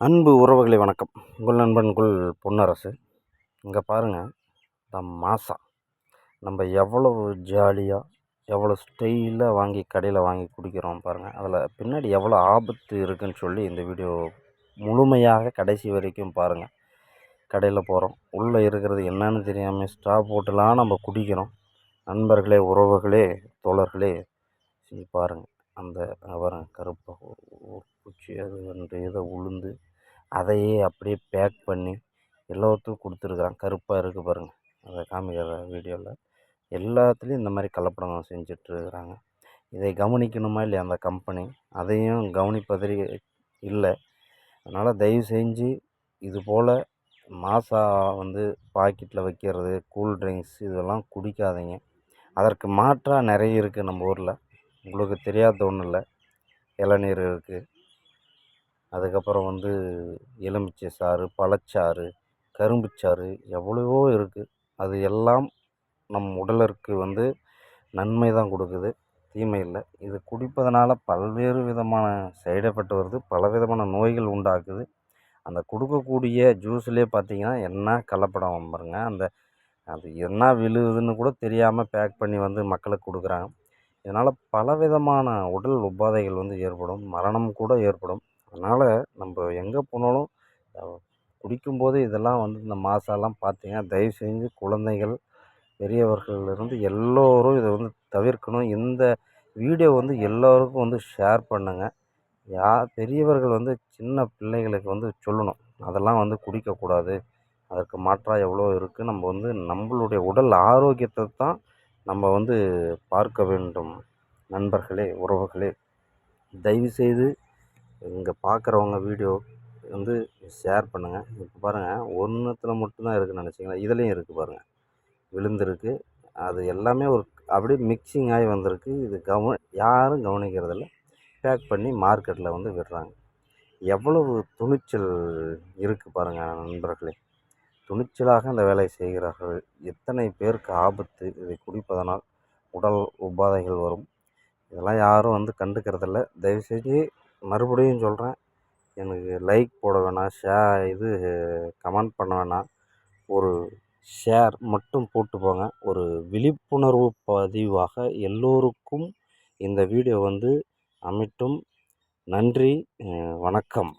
அன்பு உறவுகளை வணக்கம். உங்கள் நண்பன் உங்கள் பொன்னரசு. இங்கே பாருங்கள் இந்த மாசா. நம்ம எவ்வளவு ஜாலியாக எவ்வளோ ஸ்டைலாக வாங்கி கடையில் வாங்கி குடிக்கிறோம் பாருங்கள் அதில் பின்னாடி எவ்வளோ ஆபத்து இருக்குதுன்னு சொல்லி இந்த வீடியோ முழுமையாக கடைசி வரைக்கும் பாருங்கள் கடையில் போகிறோம். உள்ளே இருக்கிறது என்னன்னு தெரியாமல் ஸ்டாப் போட்டுலாம் நம்ம குடிக்கிறோம். நண்பர்களே உறவுகளே தோழர்களே செஞ்சு பாருங்கள் அந்த பாருங்கள் கருப்பாக பூச்சி அது வந்து இதை உளுந்து அதையே அப்படியே பேக் பண்ணி எல்லாத்துக்கும் கொடுத்துருக்குறான். கருப்பாக இருக்குது பாருங்கள் அதை காமிக்கிற வீடியோவில் எல்லாத்துலேயும் இந்த மாதிரி கலப்படம் செஞ்சிட்ருக்குறாங்க. இதை கவனிக்கணுமா இல்லையா அந்த கம்பெனி அதையும் கவனிப்பதில் இல்லை. அதனால் தயவு செஞ்சு இது போல் மாசா வந்து பாக்கெட்டில் வைக்கிறது கூல் ட்ரிங்க்ஸ் இதெல்லாம் குடிக்காதீங்க. அதற்கு மாற்றாக நிறைய இருக்குது நம்ம ஊரில். உங்களுக்கு தெரியாத ஒன்றும் இல்லை இளநீர் இருக்குது அதுக்கப்புறம் வந்து எலுமிச்சை சாறு பழச்சாறு கரும்புச்சாறு எவ்வளவோ இருக்குது அது எல்லாம் நம் உடலிற்கு வந்து நன்மை தான் கொடுக்குது. தீமை இல்லை. இது குடிப்பதனால் பல்வேறு விதமான சைடு எஃபெக்ட் வருது. பல விதமான நோய்கள் உண்டாக்குது. அந்த கொடுக்கக்கூடிய ஜூஸ்லேயே பார்த்தீங்கன்னா என்ன கலப்படம் பாருங்க. அந்த அது என்ன விழுகுதுன்னு கூட தெரியாமல் பேக் பண்ணி வந்து மக்களுக்கு கொடுக்குறாங்க. இதனால் பல விதமான உடல் உபாதைகள் வந்து ஏற்படும். மரணம் கூட ஏற்படும். அதனால் நம்ம எங்கே போனாலும் குடிக்கும்போது இதெல்லாம் வந்து இந்த மாசாலாம் பார்த்தீங்கன்னா தயவு செஞ்சு குழந்தைகள் பெரியவர்களிலிருந்து எல்லோரும் இதை வந்து தவிர்க்கணும். இந்த வீடியோ வந்து எல்லோருக்கும் வந்து ஷேர் பண்ணுங்கள் யார் பெரியவர்கள் வந்து சின்ன பிள்ளைகளுக்கு வந்து சொல்லணும். அதெல்லாம் வந்து குடிக்கக்கூடாது. அதற்கு மாற்றாக எவ்வளோ இருக்குது நம்ம வந்து நம்மளுடைய உடல் ஆரோக்கியத்தை தான் நம்ம வந்து பார்க்க வேண்டும். நண்பர்களே உறவுகளே தயவுசெய்து இங்கே பார்க்குறவங்க வீடியோ வந்து ஷேர் பண்ணுங்கள் இப்போ பாருங்கள் ஒன்றுத்தில் மட்டும்தான் இருக்குதுன்னு நினச்சிங்களா? இதுலேயும் இருக்குது பாருங்கள் விழுந்திருக்கு. அது எல்லாமே ஒரு அப்படியே மிக்சிங் ஆகி வந்திருக்கு. இது கவ யாரும் கவனிக்கிறதில்ல. பேக் பண்ணி மார்க்கெட்டில் வந்து விடுறாங்க. எவ்வளவு துணிச்சல் இருக்குது பாருங்கள் நண்பர்களே. துணிச்சலாக அந்த வேலையை செய்கிறார்கள். எத்தனை பேருக்கு ஆபத்து இதை குடிப்பதனால் உடல் உபாதைகள் வரும். இதெல்லாம் யாரும் வந்து கண்டுக்கிறதில்ல. தயவு செஞ்சு மறுபடியும் சொல்கிறேன் எனக்கு லைக் போட வேணாம் ஷே இது கமெண்ட் பண்ண வேணாம். ஒரு ஷேர் மட்டும் போட்டு போங்க. ஒரு விழிப்புணர்வு பதிவாக எல்லோருக்கும் இந்த வீடியோ வந்து அமைட்டும் நன்றி வணக்கம்.